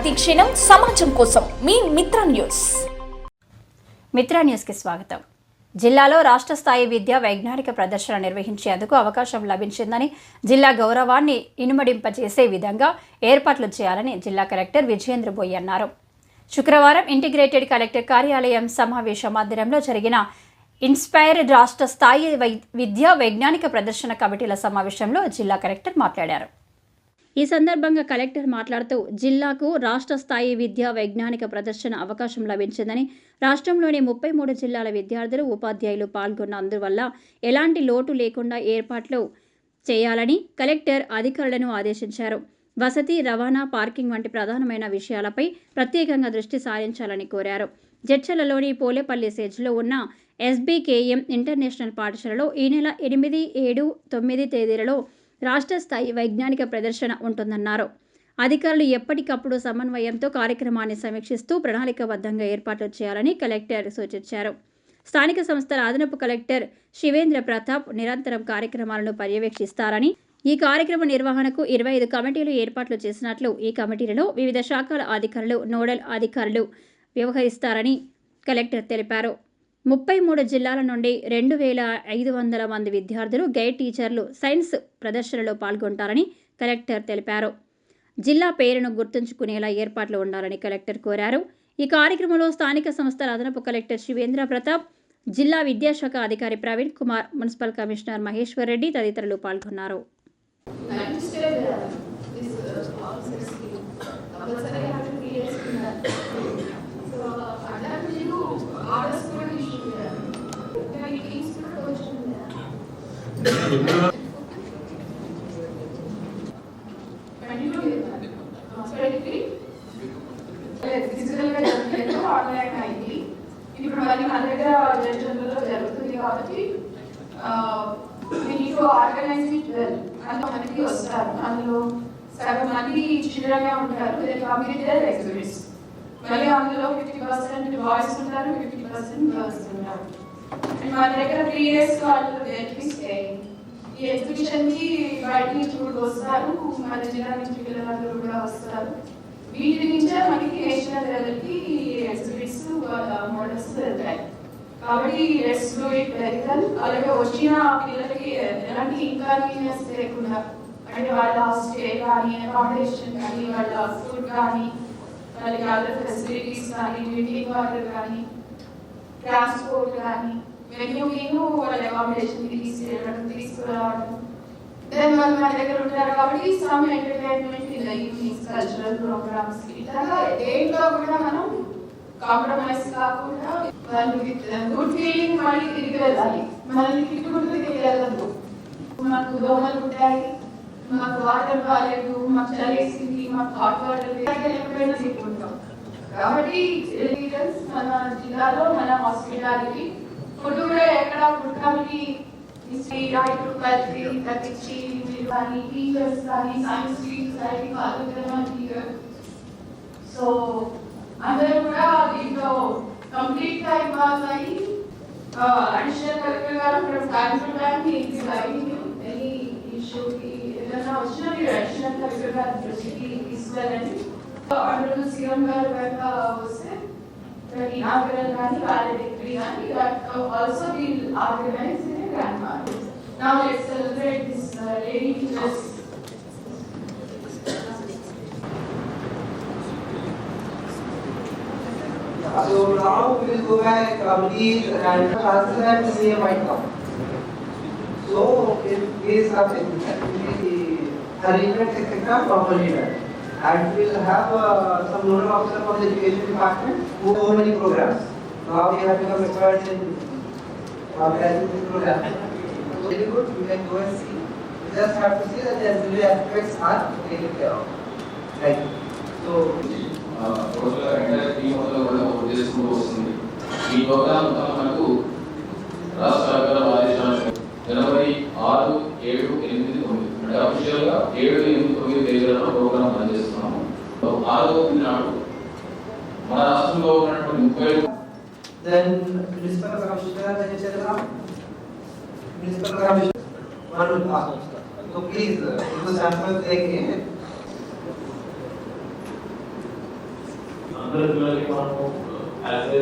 ప్రతిక్షణం సమాజం కోసం మీ మిత్ర న్యూస్. మిత్ర న్యూస్కి స్వాగతం. జిల్లాలో రాష్ట్ర స్థాయి విద్యా వైజ్ఞానిక ప్రదర్శన నిర్వహించేందుకు అవకాశం లభించిందని జిల్లా గౌరవాన్ని ఇనుమడింపజేసే విధంగా ఏర్పాట్లు చేయాలని జిల్లా కలెక్టర్ విజయేంద్ర బోయ్ అన్నారు. శుక్రవారం ఇంటిగ్రేటెడ్ కలెక్టర్ కార్యాలయం సమావేశ మందిరంలో జరిగిన ఇన్స్పైర్ రాష్ట్ర స్థాయి వై విద్యా వైజ్ఞానిక ప్రదర్శన కమిటీల సమావేశంలో జిల్లా కలెక్టర్ మాట్లాడారు. ఈ సందర్భంగా కలెక్టర్ మాట్లాడుతూ జిల్లాకు రాష్ట్ర స్థాయి విద్యా వైజ్ఞానిక ప్రదర్శన అవకాశం లభించిందని రాష్ట్రంలోని ముప్పై మూడు జిల్లాల విద్యార్థులు ఉపాధ్యాయులు పాల్గొన్న అందువల్ల ఎలాంటి లోటు లేకుండా ఏర్పాట్లు చేయాలని కలెక్టర్ అధికారులను ఆదేశించారు. వసతి రవాణా పార్కింగ్ వంటి ప్రధానమైన విషయాలపై ప్రత్యేకంగా దృష్టి సారించాలని కోరారు. జడ్చలలోని పోలేపల్లి సేజ్లో ఉన్న ఎస్బీకేఎం ఇంటర్నేషనల్ పాఠశాలలో ఈ నెల ఎనిమిది ఏడు తొమ్మిది తేదీలలో రాష్ట్ర స్థాయి వైజ్ఞానిక ప్రదర్శన ఉంటుందన్నారు. అధికారులు ఎప్పటికప్పుడు సమన్వయంతో కార్యక్రమాన్ని సమీక్షిస్తూ ప్రణాళికబద్ధంగా ఏర్పాట్లు చేయాలని కలెక్టర్ సూచించారు. స్థానిక సంస్థల అదనపు కలెక్టర్ శివేంద్ర ప్రతాప్ నిరంతరం కార్యక్రమాలను పర్యవేక్షిస్తారని ఈ కార్యక్రమ నిర్వహణకు ఇరవై ఐదు కమిటీలు ఏర్పాట్లు చేసినట్లు ఈ కమిటీలలో వివిధ శాఖల అధికారులు నోడల్ అధికారులు వ్యవహరిస్తారని కలెక్టర్ తెలిపారు. ముప్పై మూడు జిల్లాల నుండి రెండు వేల ఐదు వందల మంది విద్యార్థులు గైడ్ టీచర్లు సైన్స్ ప్రదర్శనలో పాల్గొంటారని కలెక్టర్ తెలిపారు. జిల్లా పేరును గుర్తుంచుకునేలా ఏర్పాట్లు ఉండాలని కలెక్టర్ కోరారు. ఈ కార్యక్రమంలో స్థానిక సంస్థల అదనపు కలెక్టర్ శివేంద్ర ప్రతాప్ జిల్లా విద్యాశాఖ అధికారి ప్రవీణ్ కుమార్ మున్సిపల్ కమిషనర్ మహేశ్వర్ రెడ్డి తదితరులు పాల్గొన్నారు. జరుగుతుంది కాబట్టి ఆర్గనైజ్ అందులో మనకి వస్తారు అందులో సగం మంది చిన్నగా ఉంటారు దే ఎగ్జిబిట్స్ మళ్ళీ అందులో ఫిఫ్టీ పర్సెంట్ బాయ్స్ ఉంటారు ఫిఫ్టీ పర్సెంట్ గర్ల్స్ ఉంటారు అండ్ మన దగ్గర త్రీ ఇయర్స్ వాళ్ళు దేనికి ఈ ఎగ్జిబిషన్ కి బయట నుంచి కూడా వస్తారు మన జిల్లా నుంచి పిల్లలందరూ కూడా వస్తారు వీటి నుంచే మనకి నేషనల్ లెవెల్ కి ఎగ్జిబిట్స్ మోడల్స్ వెళ్తాయి కాబట్టి let's do it very well అలాగే వచ్చిన పిల్లలకి ఎలాంటి ఇన్కన్వీనియన్స్ లేకుండా అంటే వాళ్ళ స్టే కానీ అకామిడేషన్ కానీ వాళ్ళ ఫుడ్ కానీ వాళ్ళకి అదర్ ఫెసిలిటీస్ కానీ డ్రింకింగ్ వాటర్ కానీ ట్రాన్స్పోర్ట్ కానీ వెన్యూ నేను వాళ్ళ అకామిడేషన్ తీసుకురావడం తీసుకురావడం. దెన్ వాళ్ళు మన దగ్గర ఉంటారు కాబట్టి some entertainment in evenings cultural programmes ఇట్లా దేంట్లో కూడా మనం కాంప్రమైజ్ కాకుండా వాళ్ళు గుడ్ ఫీలింగ్ మళ్ళీ తిరిగి వెళ్ళాలి. మనల్ని తిట్టుకుంటూ తిరిగి వెళ్ళదు మాకు దోమలు ఉంటాయి మాకు వాటర్ బాగాలేదు మాకు చలేసింది మాకు హాట్ వాటర్ ఎప్పుడైనా తిట్టుకుంటాం కాబట్టి మన జిల్లాలో మన హాస్పిటాలిటీ ఫుడ్ కూడా ఎక్కడ ఫుడ్ కమిటీ రైట్ కలిపి తగ్గించి మీరు కానీ టీచర్స్ కానీ సైన్స్ టీచర్స్ కానీ కార్యక్రమం టీచర్ సో అందరూ కూడా దీంట్లో కంప్లీట్ గా ఇన్వాల్వ్ అయ్యి అడిషనల్ కలెక్టర్ గారు ఫ్రమ్ టైమ్ టు టైం మీకు గైడింగ్ ఎనీ ఇష్యూకి ఏదైనా వచ్చినా మీరు అడిషనల్ కలెక్టర్ గారి దృష్టికి తీసుకెళ్ళండి అందరూ సీఎం గారు కనుక వస్తే the inaugural valedict Rihani that uh, also will organize in a grand market. Now let's celebrate this uh, lady who just So now we will go back Amrish and Shastra and Sneha might come. So in case of arrangement, etc., properly done. and we'll have uh, some nodal officer from the education department who so many programs. Now we have become experts in uh, programs. So really good, you can go and see. You just have to see that the ancillary aspects are taken care of. Right. So. Uh, ఏడు ఎనిమిది తొమ్మిది తేదీలలో program run చేస్తున్నాము so ఆరో తొమ్మిది నాడు మన రాష్ట్రంలో ఉన్నటువంటి ముప్పై then municipal commissioner then Chandra. Municipal commissioner. Manu, ah, so please, uh, इनको sample देंगे. అందరి పిల్లలకి మనము యాజ్ ఏ